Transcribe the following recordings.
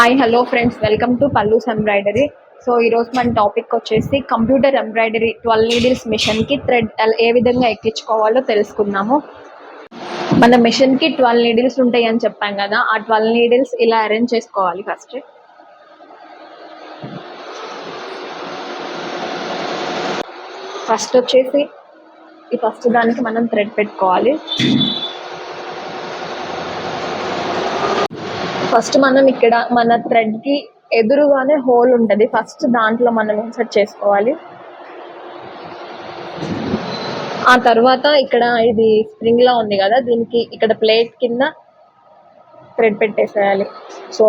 Hi hello friends welcome to pallus embroidery so ఈరోజు మన topic వచ్చేసి కంప్యూటర్ ఎంబ్రాయిడరీ ట్వెల్వ్ నీడిల్స్ మిషన్కి థ్రెడ్ ఏ విధంగా ఎక్కించుకోవాలో తెలుసుకుందాము. మన మిషన్కి ట్వెల్వ్ నీడిల్స్ ఉంటాయి అని చెప్పాం కదా ఆ ట్వెల్వ్ నీడిల్స్ ఇలా అరేంజ్ చేసుకోవాలి ఫస్ట్ ఫస్ట్ వచ్చేసి ఈ ఫస్ట్ దానికి మనం థ్రెడ్ పెట్టుకోవాలి. ఫస్ట్ మనం ఇక్కడ మన థ్రెడ్కి ఎదురుగానే హోల్ ఉంటుంది. ఫస్ట్ దాంట్లో మనం ఇన్సర్ట్ చేసుకోవాలి. ఆ తర్వాత ఇక్కడ ఇది స్ప్రింగ్ లా ఉంది కదా దీనికి ఇక్కడ ప్లేట్ కింద థ్రెడ్ పెట్టేసేయాలి. సో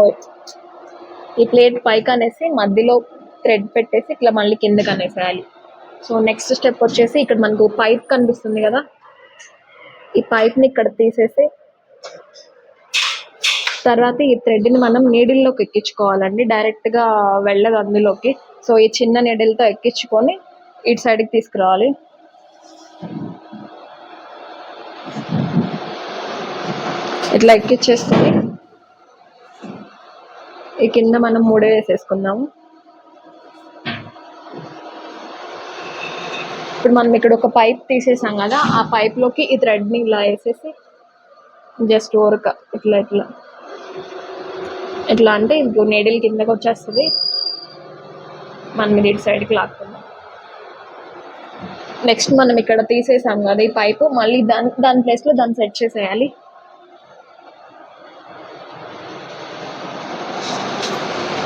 ఈ ప్లేట్ పైకి అనేసి మధ్యలో థ్రెడ్ పెట్టేసి ఇట్లా మళ్ళీ కిందకి అనేసేయాలి సో నెక్స్ట్ స్టెప్ వచ్చేసి ఇక్కడ మనకు పైప్ కనిపిస్తుంది కదా. ఈ పైప్ని ఇక్కడ తీసేసి తర్వాత ఈ థ్రెడ్ని మనం నీడిల్లోకి ఎక్కించుకోవాలండి. డైరెక్ట్గా వెళ్ళదు అందులోకి. సో ఈ చిన్న నీడిల్తో ఎక్కించుకొని ఇటు సైడ్కి తీసుకురావాలి. ఇట్లా ఎక్కిచ్చేసుకొని ఈ కింద మనం మూడే వేసేసుకుందాము. ఇప్పుడు మనం ఇక్కడ ఒక పైప్ తీసేసాం కదా ఆ పైప్లోకి ఈ థ్రెడ్ని ఇలా వేసేసి జస్ట్ ఊరక ఇట్లా ఇట్లా. ఎట్లా అంటే ఇంకో నీడిల్ కిందకి వచ్చేస్తుంది. మనం ఇది ఇటు సైడ్కి లాక్కుందాం. నెక్స్ట్ మనం ఇక్కడ తీసేసాం కదా ఈ పైపు మళ్ళీ దాని దాని ప్లేస్లో దాన్ని సెట్ చేసేయాలి.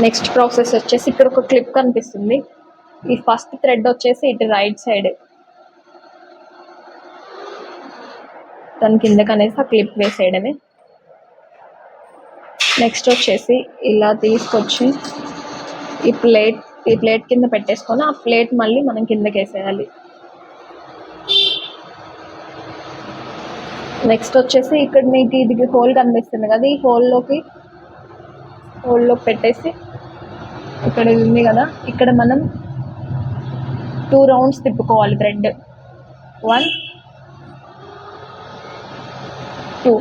నెక్స్ట్ ప్రాసెస్ వచ్చేసి ఇక్కడ ఒక క్లిప్ కనిపిస్తుంది. ఈ ఫస్ట్ థ్రెడ్ వచ్చేసి ఇటు రైట్ సైడ్ దాని కిందకి అనేసి ఆ క్లిప్ వేసేయడమే. నెక్స్ట్ వచ్చేసి ఇలా తీసుకొచ్చి ఈ ప్లేట్ ఈ ప్లేట్ కింద పెట్టేసుకొని ఆ ప్లేట్ మళ్ళీ మనం కిందకి వేసేయాలి నెక్స్ట్ వచ్చేసి ఇక్కడ మీకు ఇది హోల్ కనిపిస్తుంది కదా ఈ హోల్లోకి హోల్లోకి పెట్టేసి ఇక్కడ ఉంది కదా ఇక్కడ మనం టూ రౌండ్స్ తిప్పుకోవాలి థ్రెడ్ వన్ టూ.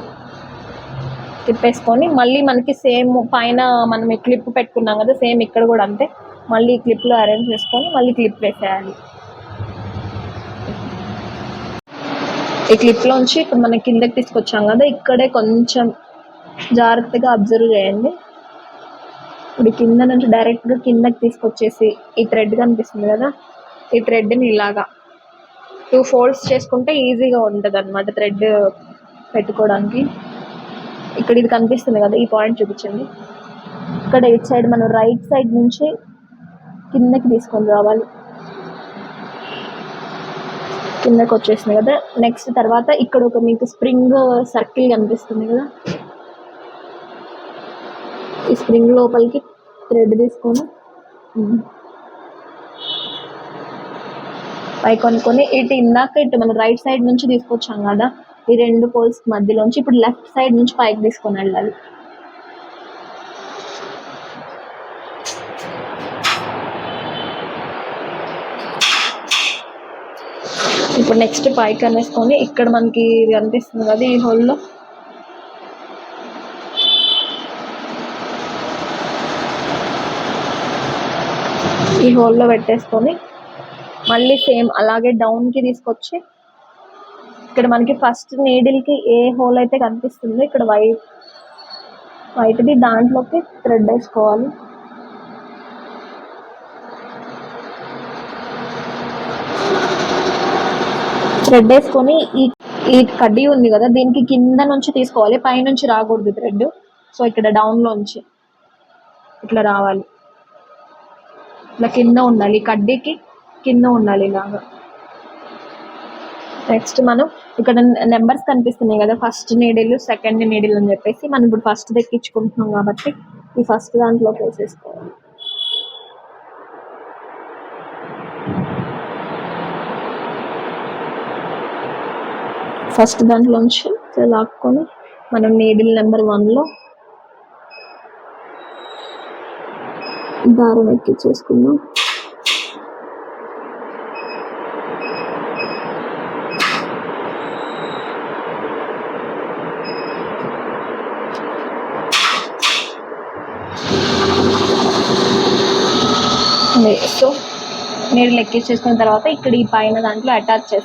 తిప్పేసుకొని మళ్ళీ మనకి సేమ్ పైన మనం ఈ క్లిప్ పెట్టుకున్నాం కదా సేమ్ ఇక్కడ కూడా అంతే. మళ్ళీ ఈ క్లిప్లో అరేంజ్ చేసుకొని మళ్ళీ క్లిప్ వేసేయాలి. ఈ క్లిప్లోంచి ఇప్పుడు మనం కిందకి తీసుకొచ్చాం కదా ఇక్కడే కొంచెం జాగ్రత్తగా అబ్జర్వ్ చేయండి. ఇప్పుడు కింద నుంచి డైరెక్ట్గా కిందకి తీసుకొచ్చేసి ఈ థ్రెడ్ కనిపిస్తుంది కదా ఈ థ్రెడ్ని ఇలాగా టూ ఫోల్డ్స్ చేసుకుంటే ఈజీగా ఉంటుంది అనమాట థ్రెడ్ పెట్టుకోవడానికి. ఇక్కడ ఇది కనిపిస్తుంది కదా ఈ పాయింట్ చూపించండి. ఇక్కడ ఇటు సైడ్ మనం రైట్ సైడ్ నుంచి కిందకి తీసుకొని రావాలి. కిందకి వచ్చేసింది కదా. నెక్స్ట్ తర్వాత ఇక్కడ ఒక మీకు స్ప్రింగ్ సర్కిల్ కనిపిస్తుంది కదా. ఈ స్ప్రింగ్ లోపలికి థ్రెడ్ తీసుకొని పై కొనుక్కొని ఇటు ఇందాక ఇటు మనం రైట్ సైడ్ నుంచి తీసుకొచ్చాం కదా. ఈ రెండు పోల్స్ మధ్యలోంచి ఇప్పుడు లెఫ్ట్ సైడ్ నుంచి పైకి తీసుకొని వెళ్ళాలి. ఇప్పుడు నెక్స్ట్ పైకి అనేసుకొని ఇక్కడ మనకి ఇది కనిపిస్తుంది కదా ఈ హోల్లో. ఈ హోల్లో పెట్టేసుకొని మళ్ళీ సేమ్ అలాగే డౌన్కి తీసుకొచ్చి ఇక్కడ మనకి ఫస్ట్ నీడిల్కి ఏ హోల్ అయితే కనిపిస్తుందో ఇక్కడ వైట్ వైట్ది దాంట్లోకి థ్రెడ్ వేసుకోవాలి. థ్రెడ్ వేసుకొని ఈ ఈ కడ్డీ ఉంది కదా దీనికి కింద నుంచి తీసుకోవాలి పైనుంచి రాకూడదు థ్రెడ్ సో ఇక్కడ డౌన్లోంచి ఇట్లా రావాలి. ఇట్లా కింద ఉండాలి ఈ కడ్డీకి కింద ఉండాలి ఇలాగా. నెక్స్ట్ మనం ఇక్కడ నెంబర్స్ కనిపిస్తున్నాయి కదా ఫస్ట్ నీడిల్ సెకండ్ నీడిల్ అని చెప్పేసి మనం ఇప్పుడు ఫస్ట్ దెక్కించుకుంటున్నాం కాబట్టి ఈ ఫస్ట్ దాంట్లోకి వేసేసుకోవాలి ఫస్ట్ దాంట్లోంచి ఇట్లా లాక్కొని మనం నీడిల్ నెంబర్ వన్లో దారం ఎక్కించేసుకుందాం సో నీళ్ళు చేసుకున్న తర్వాత ఇక్కడ ఈ పైన దాంట్లో అటాచ్ చేస్తాం